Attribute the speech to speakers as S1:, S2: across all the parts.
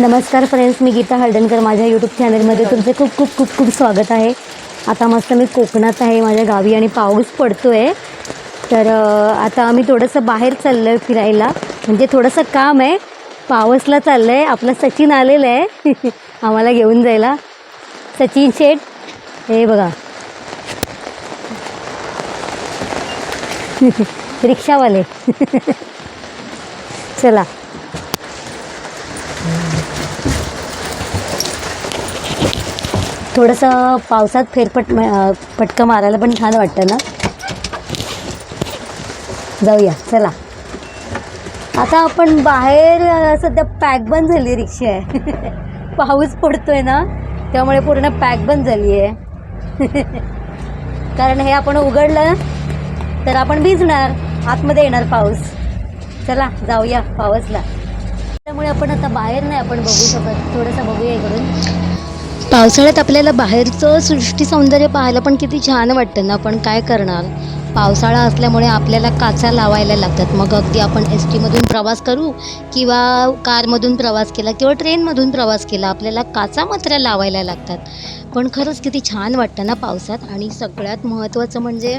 S1: नमस्कार फ्रेंड्स मी गीता हळदणकर. माझ्या यूट्यूब चॅनलमध्ये तुमचे खूप खूप खूप खूप स्वागत आहे. आता मस्त मी कोकणात आहे माझ्या गावी आणि पाऊस पडतो आहे तर आता आम्ही थोडंसं बाहेर चाललो आहे फिरायला. म्हणजे थोडंसं काम आहे. पावसला चाललं आहे आपलं सचिन आलेलं आहे. आम्हाला घेऊन जायला. सचिन शेठ हे बघा. रिक्षावाले. चला. थोडंसं पावसात फेरपट पटकं मारायला पण छान वाटतं ना? जाऊया चला. आता आपण बाहेर सध्या पॅक बंद झाली रिक्षा आहे. पाऊस पडतोय ना? त्यामुळे पूर्ण पॅक बंद झाली आहे. कारण हे आपण उघडलं तर आपण भिजणार आतमध्ये येणार पाऊस. चला जाऊया पावसला. त्यामुळे आपण आता बाहेर नाही आपण बघू शकत. थोडंसं बघूया इकडून. पावसाळ्यात आपल्याला बाहेरचं सृष्टी सौंदर्य पाहायला पण किती छान वाटतं ना पण काय करणार? पावसाळा असल्यामुळे आपल्याला काचा लावायला लागतात. मग अगदी आपण एस टीमधून प्रवास करू किंवा कारमधून प्रवास केला किंवा ट्रेनमधून प्रवास केला आपल्याला काचा मात्र लावायला लागतात. पण खरंच किती छान वाटतं ना पावसात. आणि सगळ्यात महत्त्वाचं म्हणजे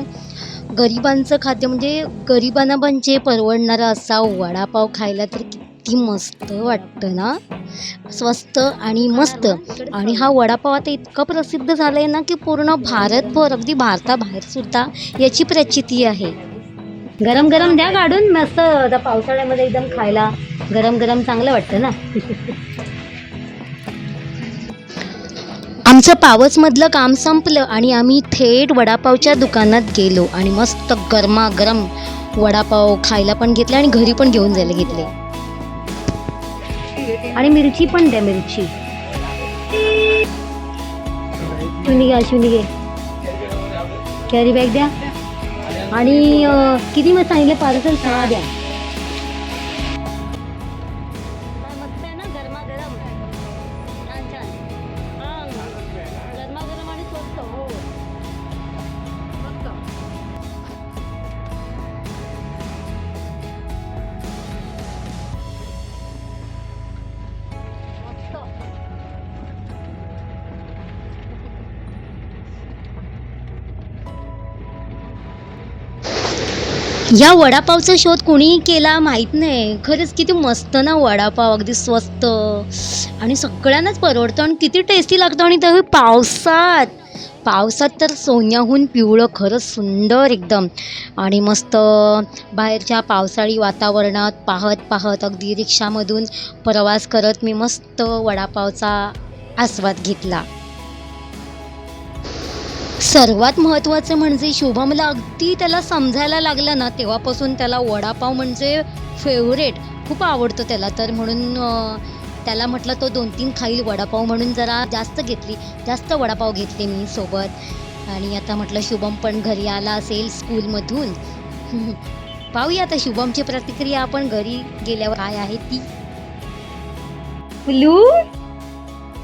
S1: गरिबांचं खाद्य म्हणजे गरिबांना पण जे परवडणारा असा वडापाव खायला तर किती मस्त वाटतं ना? स्वस्त आणि मस्त. आणि हा वडापाव आता इतका प्रसिद्ध झाला आहे ना की पूर्ण भारतभर अगदी भारताबाहेर सुद्धा याची प्रचिती आहे. गरम गरम द्या काढून मस्त आता पावसाळ्यामध्ये एकदम खायला गरम गरम चांगलं वाटतं ना. आमचं पावसमधलं काम संपलं आणि आम्ही थेट वडापावच्या दुकानात गेलो आणि मस्त गरमागरम वडापाव खायला पण घेतले आणि घरी पण घेऊन जायला घेतले. आणि मिरची पण द्या मिरची. अश्विनी घ्या अश्विनी घे. कॅरी बॅग द्या. आणि किती मग सांगितले? पार्सल सहा द्या. या वडापावचा शोध कोणी केला माहीत नाही. खरंच किती मस्त ना वडापाव अगदी स्वस्त. आणि सगळ्यांनाच परवडतं आणि किती टेस्टी लागतं आणि तर पावसात. पावसात तर सोन्याहून पिवळं खरंच सुंदर एकदम. आणि मस्त बाहेरच्या पावसाळी वातावरणात पाहत पाहत अगदी रिक्षामधून प्रवास करत मी मस्त वडापावचा आस्वाद घेतला. सर्वात महत्त्वाचं म्हणजे शुभमला अगदी त्याला समजायला लागलं ना तेव्हापासून त्याला वडापाव म्हणजे फेवरेट खूप आवडतो त्याला. तर म्हणून त्याला म्हटलं तो दोन तीन खाईल वडापाव म्हणून जरा जास्त घेतली जास्त वडापाव घेतले मी सोबत. आणि आता म्हटलं शुभम पण घरी आला असेल स्कूलमधून. पाहूया आता शुभमची प्रतिक्रिया आपण घरी गेल्यावर काय आहे ती. पिल्लू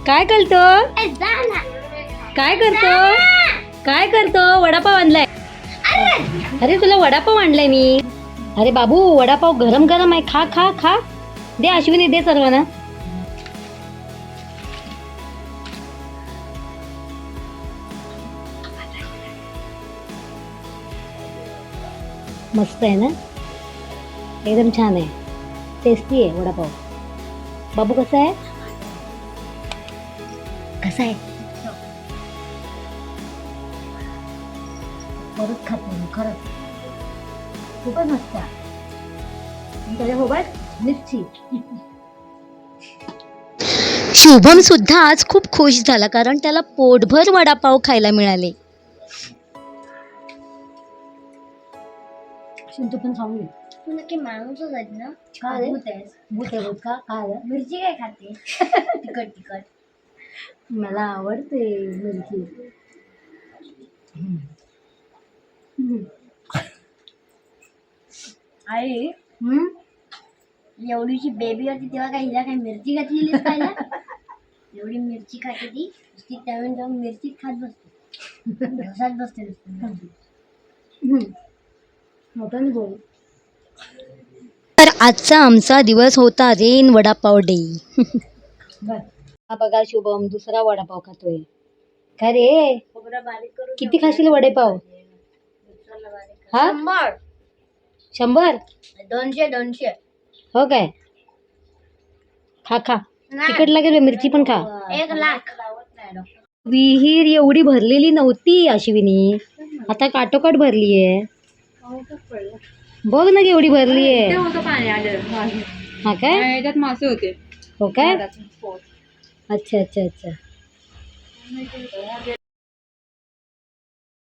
S1: काय करतो? काय करतो? काय करतो? वडापाव आणलाय. अरे तुला वडापाव आणलाय मी. अरे बाबू वडापाव गरम गरम आहे. खा खा खा. दे अश्विनी दे सर्वांना. मस्त आहे ना? एकदम छान आहे. टेस्टी आहे वडापाव. बाबू कसा आहे? कसा आहे? खातो मी खरंच. खूपच मस्त आहे. आणि त्याच्यासोबत मिरची. शुभम सुद्धा आज खूप खुश झाला कारण त्याला पोटभर वडापाव खायला मिळाले. तू पण खाऊन घे.
S2: तू नक्की माणूसच आहेत ना?
S1: काय रे?
S2: भूत आहेस.
S1: भूत आहे भूत का? काय आलं?
S2: मिरची काय खाते? तिखट तिखट.
S1: मला आवडते मिरची. हम्म.
S2: आई
S1: हम्म?
S2: एवढीशी बेबी होती तेव्हा काय हिला काय मिरची घातलेली खायला एवढी मिरची खाते ती नुसती त्यावेळी तेव्हा मिरची खात बसते. ढोसात बसते.
S1: मोठ्याने बोल तर आजचा आमचा दिवस होता रेन वडापाव डे हा बघा शुभम दुसरा वडापाव खातोय. काय रे?
S2: खोबरं बारीक करून
S1: किती खाशील वडेपाव? हा?
S2: शंभर.
S1: शंभर?
S2: दोनशे दोनशे.
S1: हो काय? खा खा. तिखट लागेल मिरची पण खा.
S2: एक लाख.
S1: विहीर एवढी भरलेली नव्हती अश्विनी. आता काटोकाट भरली आहे बघ ना केवढी भरली आहे हा काय?
S3: याच्यात मासे होते.
S1: हो काय? अच्छा अच्छा अच्छा.